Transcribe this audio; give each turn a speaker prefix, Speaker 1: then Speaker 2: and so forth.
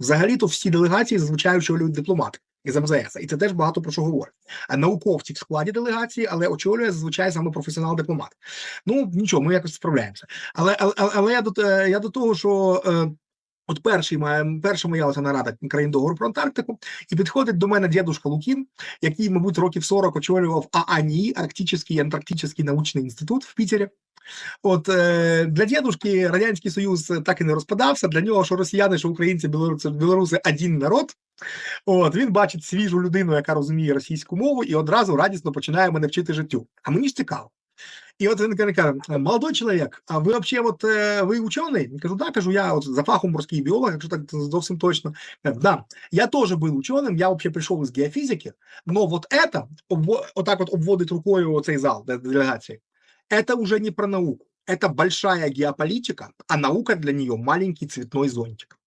Speaker 1: Взагалі-то всі делегації зазвичай очолюють дипломати із МЗС, і це теж багато про що говорить. А науковці в складі делегації, але очолює зазвичай саме професіонал-дипломат. Ну нічого, ми якось справляємося. Але але, але, я до я до того, що. Е, От перший моя перша моя оця нарада країн договору про Антарктику, і підходить до мене дідушка Лукін, який, мабуть, років 40 очолював ААНІ, Арктичний Антарктичний научний інститут в Пітері. От е, для дідушки Радянський Союз так і не розпадався. Для нього, що росіяни, що українці, білоруси, білоруси один народ. От він бачить свіжу людину, яка розуміє російську мову, і одразу радісно починає мене вчити життю. А мені ж цікаво. І от він каже: молодой чоловік, а ви взагалі, от е, ви учений? Я кажу, да, кажу, я от за фахом морський біолог, якщо так зовсім точно. Да, я теж був ученим, я взагалі прийшов із геофізики, но вот это, отак от обводить рукою цей зал де- делегації, это уже не про науку. Это большая геополитика, а наука для нее маленький цветной зонтик.